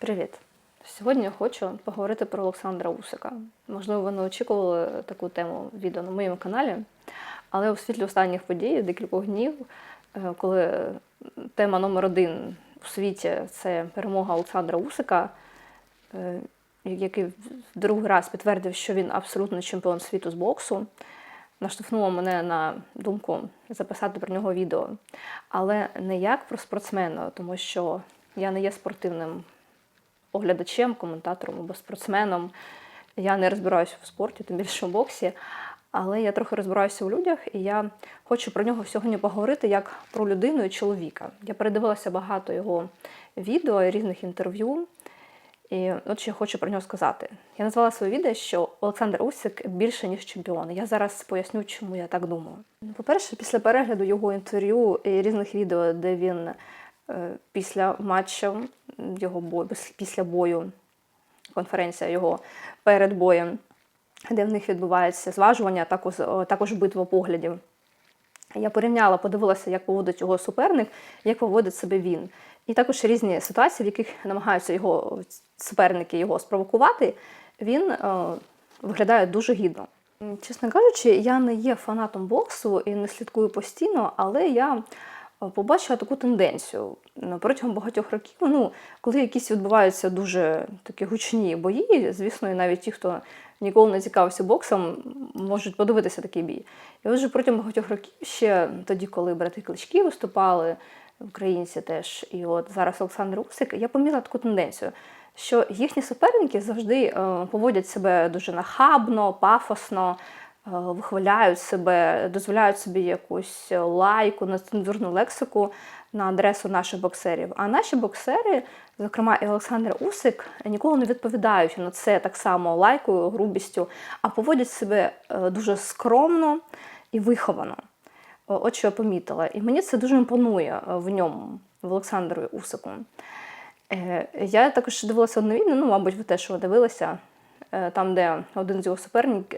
Привіт! Сьогодні я хочу поговорити про Олександра Усика. Можливо, ви не очікували таку тему відео на моєму каналі, але у світлі останніх подій, декількох днів, е, коли тема номер один у світі це перемога Олександра Усика, е, який другий раз підтвердив, що він абсолютний чемпіон світу з боксу, наштовхнуло мене на думку записати про нього відео. Але не як про спортсмена, тому що я не є спортивним оглядачем, коментатором або спортсменом. Я не розбираюся в спорті, тим більше в боксі, але я трохи розбираюся у людях, і я хочу про нього сьогодні поговорити як про людину і чоловіка. Я передивилася багато його відео і різних інтерв'ю. І от що я хочу про нього сказати. Я назвала своє відео, що Олександр Усик більше, ніж чемпіон. Я зараз поясню, чому я так думаю. По-перше, після перегляду його інтерв'ю і різних відео, де він після матчу, його бою, після бою, конференція його перед боєм, де в них відбувається зважування, також, також битва поглядів. Я порівняла, подивилася, як поводить його суперник, як поводить себе він. І також різні ситуації, в яких намагаються його суперники його спровокувати, він е, виглядає дуже гідно. Чесно кажучи, я не є фанатом боксу і не слідкую постійно, але я побачила таку тенденцію протягом багатьох років. Ну, коли якісь відбуваються дуже такі гучні бої, звісно, і навіть ті, хто ніколи не цікавився боксом, можуть подивитися такий бій. І отже, протягом багатьох років, ще тоді, коли брати клички виступали, українці теж, і от зараз Олександр Усик, я помітила таку тенденцію. Що їхні суперники завжди е, поводять себе дуже нахабно, пафосно, вихваляють себе, дозволяють собі якусь лайку, нецензурну лексику на адресу наших боксерів. А наші боксери, зокрема і Олександр Усик, ніколи не відповідають на це так само лайкою, грубістю, а поводять себе е, дуже скромно і виховано. От що я помітила. І мені це дуже імпонує в ньому, в Олександру Усику. Я також дивилася одне відео, ну, мабуть, ви теж його дивилися, там, де один з його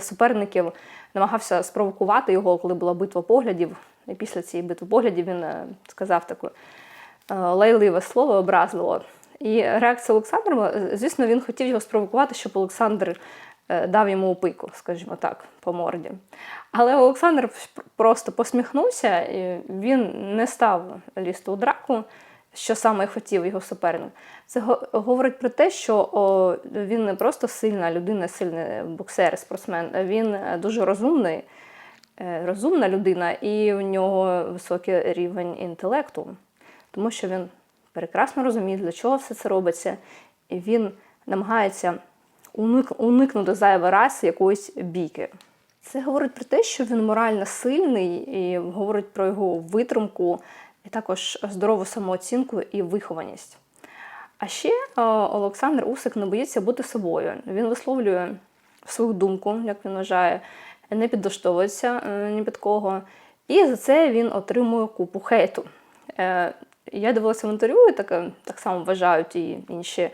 суперників намагався спровокувати його, коли була битва поглядів. І після цієї битви поглядів він сказав таке лайливе слово, образливо. І реакція Олександра, звісно, він хотів його спровокувати, щоб Олександр дав йому пику, скажімо так, по морді. Але Олександр просто посміхнувся, і він не став лізти у драку що саме хотів його суперник. Це говорить про те, що о, він не просто сильна людина, сильний боксер, спортсмен, він дуже розумний, е, розумна людина, і в нього високий рівень інтелекту, тому що він прекрасно розуміє, для чого все це робиться, і він намагається уникнути зайвий раз якоїсь бійки. Це говорить про те, що він морально сильний, і говорить про його витримку, і також здорову самооцінку і вихованість. А ще Олександр Усик не боїться бути собою. Він висловлює свою думку, як він вважає, не підлаштовується е, ні під кого. І за це він отримує купу хейту. Е, я дивилася в інтерв'ю, і так, е, так само вважають і інші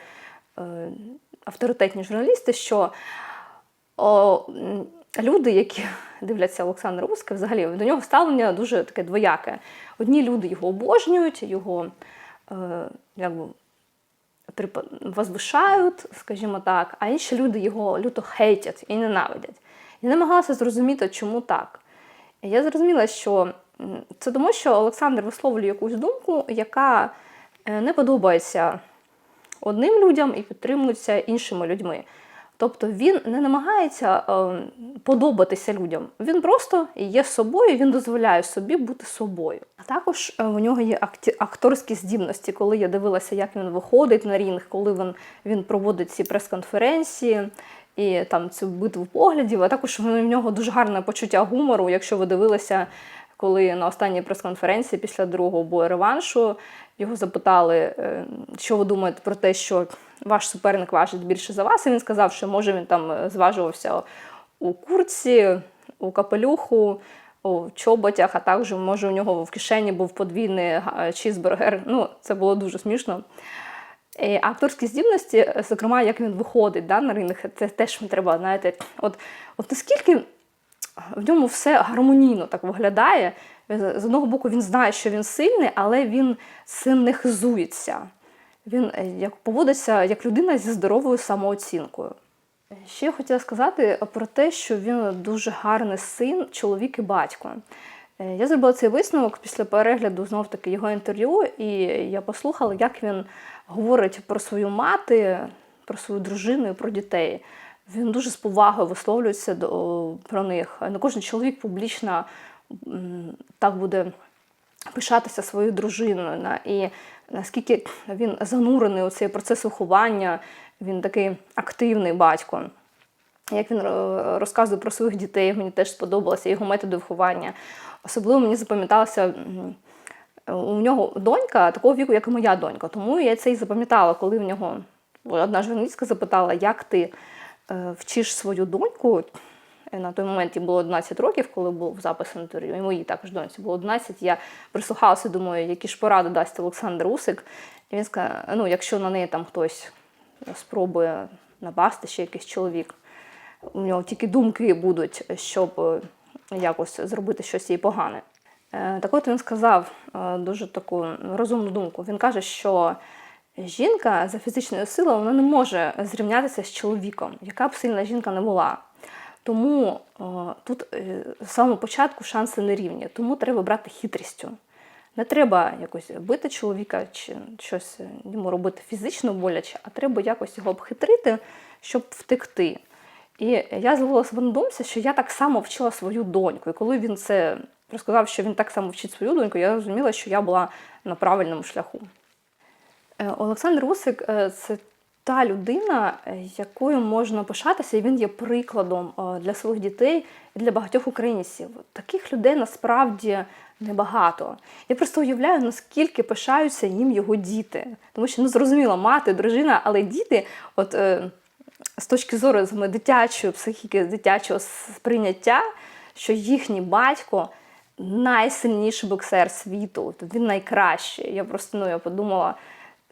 авторитетні журналісти, що люди, які дивляться Олександра Руска, взагалі до нього ставлення дуже таке двояке. Одні люди його обожнюють, його е, якби, возвишають, скажімо так, а інші люди його люто хейтять і ненавидять. Я намагалася зрозуміти, чому так. Я зрозуміла, що це тому, що Олександр висловлює якусь думку, яка е, не подобається одним людям і підтримується іншими людьми. Тобто він не намагається е, подобатися людям. Він просто є собою, він дозволяє собі бути собою. А також е, у нього є акторські здібності, коли я дивилася, як він виходить на рінг, коли він він проводить ці прес-конференції і там цю битву поглядів. А також в нього дуже гарне почуття гумору. Якщо ви дивилися, коли на останній прес-конференції після другого бою реваншу його запитали, е, що ви думаєте про те, що ваш суперник важить більше за вас. І він сказав, що може він там е, зважувався у курці, у капелюху, у чоботях, а також може у нього в кишені був подвійний е, чізбургер. Ну, це було дуже смішно. І Акторські здібності, зокрема, як він виходить да, на ринок, це теж треба, знаєте, от от наскільки в ньому все гармонійно так виглядає. З одного боку, він знає, що він сильний, але він цим не. Він е, як поводиться як людина зі здоровою самооцінкою. Ще я хотіла сказати про те, що він дуже гарний син, чоловік і батько. Е, Я зробила цей висновок після перегляду знов таки його інтерв'ю, і я послухала, як він говорить про свою мати, про свою дружину і про дітей. Він дуже з повагою висловлюється до, про них. Не кожен чоловік публічно так буде пишатися своєю дружиною. на- І наскільки він занурений у цей процес виховання, він такий активний батько. Як він е, розказує про своїх дітей, мені теж сподобалося його методи виховання. Особливо мені запам'яталося. У нього донька такого віку, як і моя донька. Тому я це і запам'ятала, коли в нього одна журналістка запитала, як ти е, вчиш свою доньку. На той момент їй було 11 років, коли був запис інтерв'ю. І моїй також доньці було 11. Я прислухалася, думаю, які ж поради дасть Олександр Усик. І він сказав: ну, якщо на неї там хтось спробує напасти, ще якийсь чоловік, у нього тільки думки будуть, щоб е, якось зробити щось їй погане. Е, Так от він сказав е, дуже таку розумну думку. Він каже, що жінка за фізичною силою вона не може зрівнятися з чоловіком, яка б сильна жінка не була. Тому тут е, з самого початку шанси не рівні, тому треба брати хитрістю. Не треба якось бити чоловіка чи щось йому робити фізично боляче, а треба якось його обхитрити, щоб втекти. І я зловила себе на думці, що я так само вчила свою доньку. І коли він це розказав, що він так само вчить свою доньку, я зрозуміла, що я була на правильному шляху. Е, Олександр Усик е, це та людина, е, якою можна пишатися, і він є прикладом е, для своїх дітей і для багатьох українців. Таких людей насправді небагато. Я просто уявляю, наскільки пишаються їм його діти. Тому що ну зрозуміло, мати, дружина, але діти, от е, з точки зору дитячої психіки, дитячого сприйняття, що їхній батько найсильніший боксер світу, він найкращий. Я просто ну, я подумала,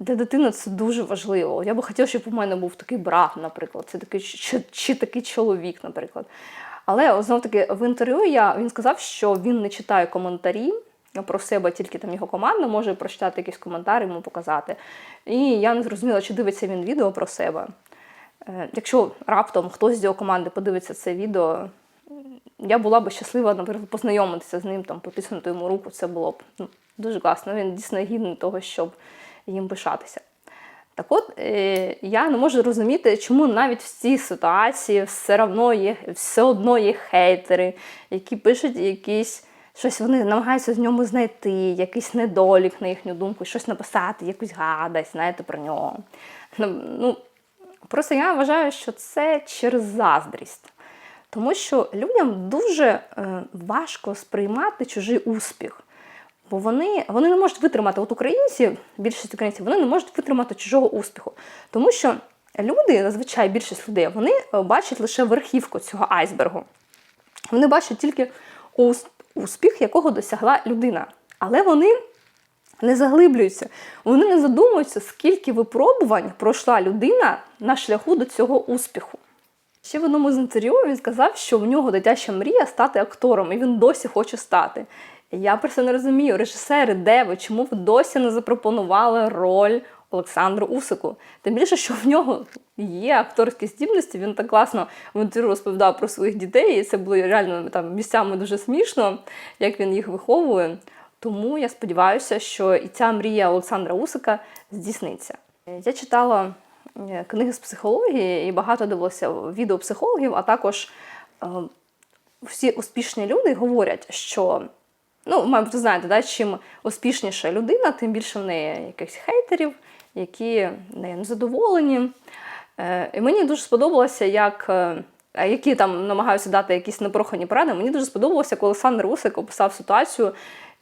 для дитини це дуже важливо. Я би хотіла, щоб у мене був такий брат, наприклад, це такий, чи, чи такий чоловік, наприклад. Але знов таки в інтерв'ю я, він сказав, що він не читає коментарі про себе, тільки там його команда може прочитати якийсь коментар, йому показати. І я не зрозуміла, чи дивиться він відео про себе. Е, Якщо раптом хтось з його команди подивиться це відео, я була б щаслива, наприклад, познайомитися з ним, там, потиснути йому руку, це було б ну, дуже класно. Він дійсно гідний того, щоб їм пишатися. Так от, е, я не можу розуміти, чому навіть в цій ситуації все одно є, все одно є хейтери, які пишуть якісь щось, вони намагаються з ньому знайти, якийсь недолік, на їхню думку, щось написати, якусь гадость, знаєте, про нього. Ну, ну, просто я вважаю, що це через заздрість. Тому що людям дуже е, важко сприймати чужий успіх. Бо вони, вони не можуть витримати, от українці, більшість українців, вони не можуть витримати чужого успіху. Тому що люди, зазвичай більшість людей, вони е, бачать лише верхівку цього айсбергу. Вони бачать тільки успіх, якого досягла людина. Але вони не заглиблюються, вони не задумуються, скільки випробувань пройшла людина на шляху до цього успіху. Ще в одному з інтерв'ю він сказав, що в нього дитяча мрія стати актором, і він досі хоче стати. Я просто не розумію, режисери, де ви, чому ви досі не запропонували роль Олександру Усику? Тим більше, що в нього є акторські здібності. Він так класно в інтерв'ю розповідав про своїх дітей, і це було реально там місцями дуже смішно, як він їх виховує. Тому я сподіваюся, що і ця мрія Олександра Усика здійсниться. Я читала е, книги з психології і багато дивилася відео психологів, а також е, всі успішні люди говорять, що ну, мабуть, знаєте, да, чим успішніша людина, тим більше в неї якихось хейтерів, які нею незадоволені. Е, І мені дуже сподобалося, як. е, які там намагаються дати якісь непрохані поради. Мені дуже сподобалося, коли Олександр Усик описав ситуацію,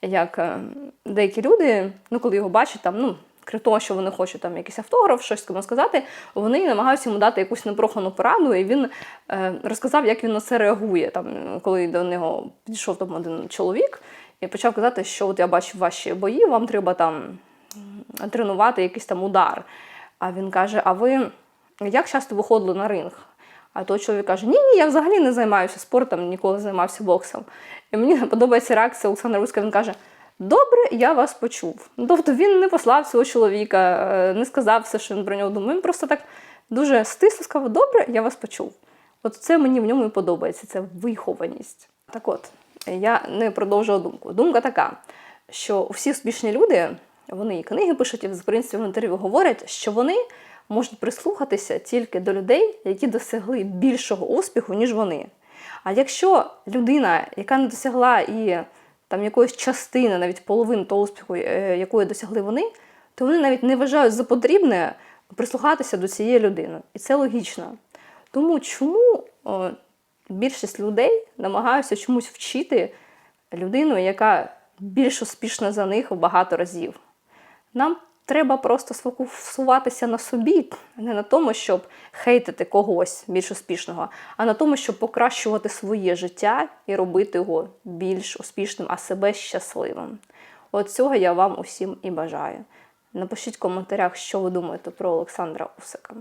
як е, деякі люди, ну коли його бачать, там, ну, крім того, що вони хочуть там якийсь автограф, щось кому сказати, вони намагаються йому дати якусь непрохану пораду, і він е, розказав, як він на це реагує. Там, коли до нього підійшов там один чоловік і почав казати, що от я бачив ваші бої, вам треба там тренувати якийсь там удар. А він каже: А ви як часто виходили на ринг? А той чоловік каже: Ні, ні, я взагалі не займаюся спортом, ніколи не займався боксом. І мені подобається реакція Олександра Руська. Він каже: Добре, я вас почув. Ну, Тобто він не послав цього чоловіка, е, не сказав все, що він про нього думає. Він просто так дуже стисло сказав: Добре, я вас почув. От це мені в ньому і подобається, це вихованість. Так от, я не продовжила думку. Думка така, що всі успішні люди, вони і книги пишуть, і в принципі в інтерв'ю говорять, що вони можуть прислухатися тільки до людей, які досягли більшого успіху, ніж вони. А якщо людина, яка не досягла і там якоїсь частини, навіть половини того успіху, е, якої досягли вони, то вони навіть не вважають за потрібне прислухатися до цієї людини. І це логічно. Тому чому о, більшість людей намагаються чомусь вчити людину, яка більш успішна за них в багато разів? Нам треба просто сфокусуватися на собі, не на тому, щоб хейтити когось більш успішного, а на тому, щоб покращувати своє життя і робити його більш успішним, а себе щасливим. От цього я вам усім і бажаю. Напишіть в коментарях, що ви думаєте про Олександра Усика.